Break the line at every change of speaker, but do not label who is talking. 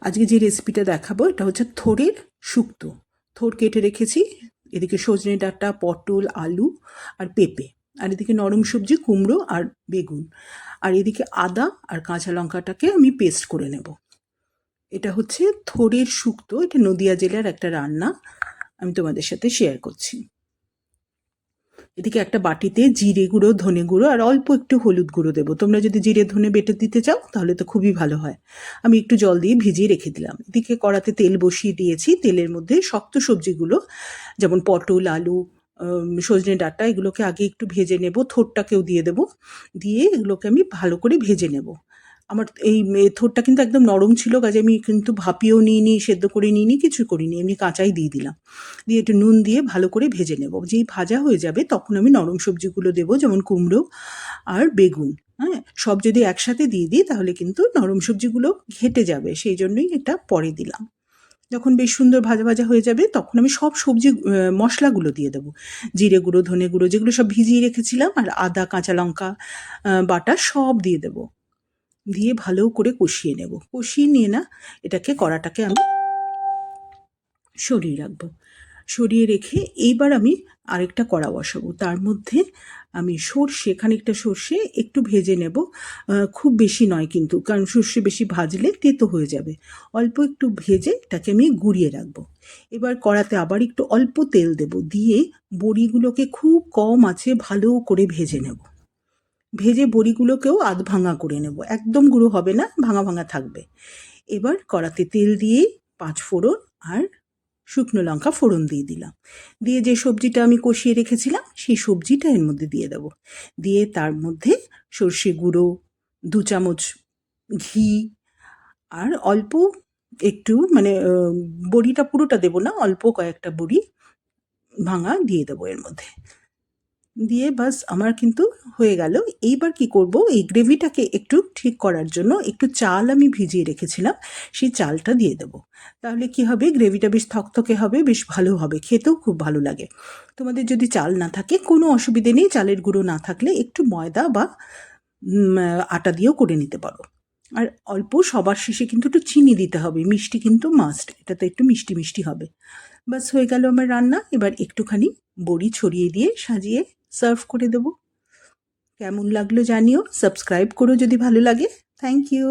আজকে যে রেসিপিটা দেখাবো, এটা হচ্ছে থোরের শুক্তো। থোর কেটে রেখেছি, এদিকে সজনে ডাঁটা, পটল, আলু আর পেঁপে, আর এদিকে নরম সবজি, কুমড়ো আর বেগুন। আর এদিকে আদা আর কাঁচা লঙ্কাটাকে আমি পেস্ট করে নেব। এটা হচ্ছে থোরের শুক্তো, এটা নদিয়া জেলার একটা রান্না, আমি তোমাদের সাথে শেয়ার করছি। এদিকে একটা বাটিতে জিরে গুঁড়ো, ধনে গুঁড়ো আর অল্প একটু হলুদ গুঁড়ো দেবো। তোমরা যদি জিরে, ধনে বেটে দিতে চাও, তাহলে তো খুবই ভালো হয়। আমি একটু জল দিয়ে ভিজিয়ে রেখে দিলাম। এদিকে কড়াতে তেল বসিয়ে দিয়েছি। তেলের মধ্যে শক্ত সবজিগুলো, যেমন পটল, আলু সজনে ডাঁটা, এগুলোকে আগে একটু ভেজে নেব। থোরটাকেও দিয়ে দেবো। দিয়ে এগুলোকে আমি ভালো করে ভেজে নেব। আমার এই মে- থোরটা কিন্তু একদম নরম ছিল, কাজে আমি কিন্তু ভাপিয়েও নিইনি, সেদ্ধ করে নিইনি, কিছু করিনি, এমনি কাঁচাই দিয়ে দিলাম। দিয়ে একটু নুন দিয়ে ভালো করে ভেজে নেব। যেই ভাজা হয়ে যাবে তখন আমি নরম সবজিগুলো দেবো, যেমন কুমড়ো আর বেগুন হ্যাঁ? সব যদি একসাথে দিয়ে দিই তাহলে কিন্তু নরম সবজিগুলো ঘেটে যাবে, সেই জন্যই এটা পরে দিলাম। যখন বেশ সুন্দর ভাজা ভাজা হয়ে যাবে তখন আমি সব সবজি মশলাগুলো দিয়ে দেবো। জিরে গুঁড়ো, ধনে গুঁড়ো, যেগুলো সব ভিজিয়ে রেখেছিলাম, আর আদা, কাঁচা লঙ্কা বাটা সব দিয়ে দেবো। দিয়ে ভালো করে কষিয়ে নেব। কষিয়ে নিয়ে না এটাকে কড়াটাকে আমি সরিয়ে রাখব। সরিয়ে রেখে এইবার আমি আরেকটা কড়া বসাবো। তার মধ্যে আমি সর্ষে, খানিকটা সর্ষে একটু ভেজে নেব। খুব বেশি নয় কিন্তু, কারণ সর্ষে বেশি ভাজলে তেতো হয়ে যাবে। অল্প একটু ভেজে এটাকে আমি গুঁড়িয়ে রাখব। এবার কড়াতে আবার একটু অল্প তেল দেব। দিয়ে বড়িগুলোকে খুব কম আছে ভালো করে ভেজে নেব। ভেজে বড়িগুলোকেও আধ ভাঙা করে নেব। একদম গুঁড়ো হবে না, ভাঙা ভাঙা থাকবে। এবার কড়াতে তেল দিয়ে পাঁচ ফোড়ন আর শুকনো লঙ্কা ফোড়ন দিয়ে দিলাম। দিয়ে যে সবজিটা আমি কষিয়ে রেখেছিলাম, সেই সবজিটা এর মধ্যে দিয়ে দেব। দিয়ে তার মধ্যে সর্ষে গুঁড়ো, দু চামচ ঘি আর অল্প একটু মানে বড়িটা পুরোটা দেবো না, অল্প কয়েকটা বড়ি ভাঙা দিয়ে দেবো এর মধ্যে। দিয়ে বাস আমার কিন্তু হয়ে গেল। এইবার কি করব? এই গ্রেভিটাকে একটু ঠিক করার জন্য একটু চাল আমি ভিজিয়ে রেখেছিলাম, সেই চালটা দিয়ে দেবো। তাহলে কি হবে? গ্রেভিটা বেশ থকথকে হবে, বেশ ভালো হবে, খেতেও খুব ভালো লাগে। তোমাদের যদি চাল না থাকে, কোনো অসুবিধে নেই, চালের গুঁড়ো না থাকলে একটু ময়দা বা আটা দিয়েও করে নিতে পারো। আর অল্প সবার শেষে কিন্তু একটু চিনি দিতে হবে, মিষ্টি কিন্তু মাস্ট এটাতে একটু মিষ্টি মিষ্টি হবে। বাস হয়ে গেল আমার রান্না, এবার একটুখানি বড়ি ছড়িয়ে দিয়ে সাজিয়ে সার্ভ করে দেবো। কেমন লাগল জানিও সাবস্ক্রাইব করো যদি ভালো লাগে। Thank you